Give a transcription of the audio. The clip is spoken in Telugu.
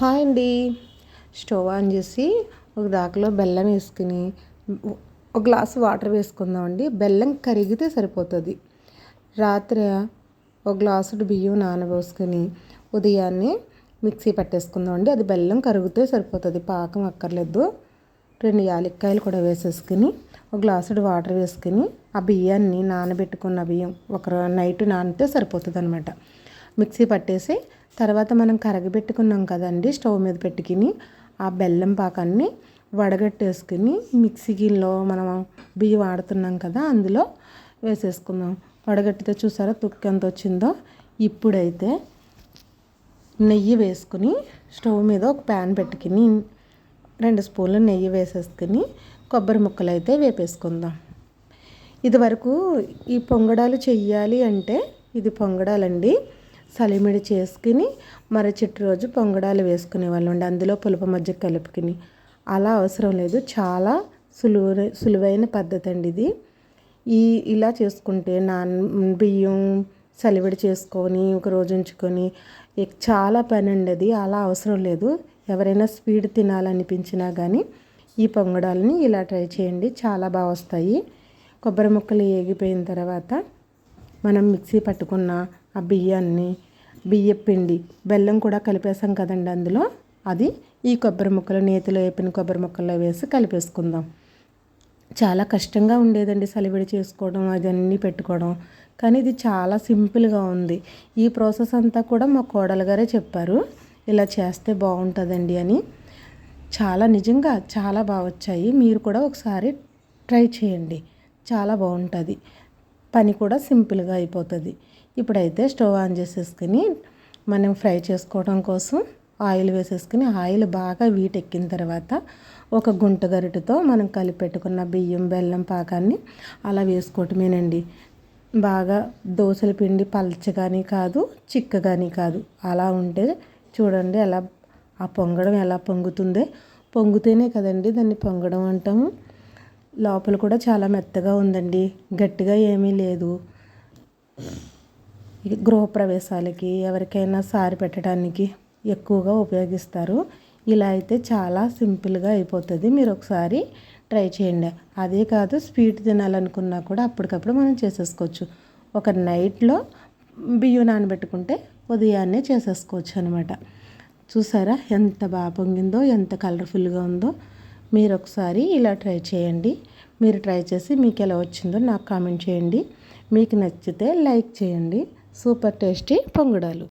హాయ్ అండి. స్టవ్ ఆన్ చేసి ఒక దాకలో బెల్లం వేసుకుని ఒక గ్లాసు వాటర్ వేసుకుందామండి. బెల్లం కరిగితే సరిపోతుంది. రాత్రి ఒక గ్లాసు బియ్యం నానబోసుకొని ఉదయాన్నే మిక్సీ పట్టేసుకుందామండి. అది బెల్లం కరిగితే సరిపోతుంది. పాకం అక్కర్లేదు. రెండు యాలక్కాయలు కూడా వేసేసుకుని ఒక గ్లాసుడు వాటర్ వేసుకుని ఆ బియ్యాన్ని నానబెట్టుకున్న బియ్యం ఒక నైట్ నానితే సరిపోతుంది అనమాట మిక్సీ పట్టేసి తర్వాత మనం కరగబెట్టుకున్నాం కదండి స్టవ్ మీద పెట్టుకుని ఆ బెల్లం పాకాన్ని వడగట్టేసుకుని మిక్సీలో మనం బియ్యం వాడుతున్నాం కదా అందులో వేసేసుకుందాం. వడగట్టితే చూసారా తుక్కు ఎంత వచ్చిందో? ఇప్పుడైతే నెయ్యి వేసుకుని స్టవ్ మీద ఒక ప్యాన్ పెట్టుకుని రెండు స్పూన్లు నెయ్యి వేసేసుకుని కొబ్బరి ముక్కలు అయితే వేపేసుకుందాం. ఇదివరకు ఈ పొంగడాలు చెయ్యాలి అంటే ఇది పొంగడాలండి. సలిమిడి చేసుకుని మరచెట్టు రోజు పొంగడాలు వేసుకునే ఉండి అందులో పులుపు మధ్య కలుపుకుని. అలా అవసరం లేదు. చాలా సులువు సులువైన పద్ధతి అండి ఇది. ఈ ఇలా చేసుకుంటే నాన్ బియ్యం సలివిడి చేసుకొని ఒక రోజు ఉంచుకొని చాలా పని అండి అది. అలా అవసరం లేదు. ఎవరైనా స్పీడ్ తినాలనిపించినా కానీ ఈ పొంగడాలని ఇలా ట్రై చేయండి. చాలా బాగా వస్తాయి. కొబ్బరి ముక్కలు ఏగిపోయిన తర్వాత మనం మిక్సీ పట్టుకున్న ఆ బియ్యాన్ని బియ్య పిండి బెల్లం కూడా కలిపేసాం కదండి అందులో. అది ఈ కొబ్బరి ముక్కలు నేతిలో వేపిన కొబ్బరి ముక్కల్లో వేసి కలిపేసుకుందాం. చాలా కష్టంగా ఉండేదండి సలివిడి చేసుకోవడం అదన్నీ పెట్టుకోవడం. కానీ ఇది చాలా సింపుల్గా ఉంది. ఈ ప్రాసెస్ అంతా కూడా మా కోడలు గారే చెప్పారు. ఇలా చేస్తే బాగుంటుందండి అని. చాలా నిజంగా చాలా బాగా వచ్చాయి. మీరు కూడా ఒకసారి ట్రై చేయండి. చాలా బాగుంటుంది. పని కూడా సింపుల్గా అయిపోతుంది. ఇప్పుడైతే స్టవ్ ఆన్ చేసేసుకుని మనం ఫ్రై చేసుకోవడం కోసం ఆయిల్ వేసేసుకుని ఆయిల్ బాగా వీటెక్కిన తర్వాత ఒక గుంట గరిటతో మనం కలిపెట్టుకున్న బియ్యం బెల్లం పాకాన్ని అలా వేసుకోవటమేనండి. బాగా దోశల పిండి పలచగాని కాదు చిక్కగాని కాదు. అలా ఉంటే చూడండి ఎలా ఆ పొంగడం ఎలా పొంగుతుందే. పొంగుతేనే కదండి దాన్ని పొంగడం అంటాము. లోపల కూడా చాలా మెత్తగా ఉందండి. గట్టిగా ఏమీ లేదు. గృహప్రవేశాలకి ఎవరికైనా సారి పెట్టడానికి ఎక్కువగా ఉపయోగిస్తారు. ఇలా అయితే చాలా సింపుల్గా అయిపోతుంది. మీరు ఒకసారి ట్రై చేయండి. అదే కాదు స్వీట్ తినాలనుకున్నా కూడా అప్పటికప్పుడు మనం చేసేసుకోవచ్చు. ఒక నైట్లో బియ్యం నానబెట్టుకుంటే ఉదయాన్నే చేసేసుకోవచ్చు అనమాట చూసారా? ఎంత బాగా పొంగిందో ఎంత కలర్ఫుల్గా ఉందో. మీరు ఒకసారి ఇలా ట్రై చేయండి. మీరు ట్రై చేసి మీకు ఎలా వచ్చిందో నాకు కామెంట్ చేయండి. మీకు నచ్చితే లైక్ చేయండి. Super tasty పొంగడాలు.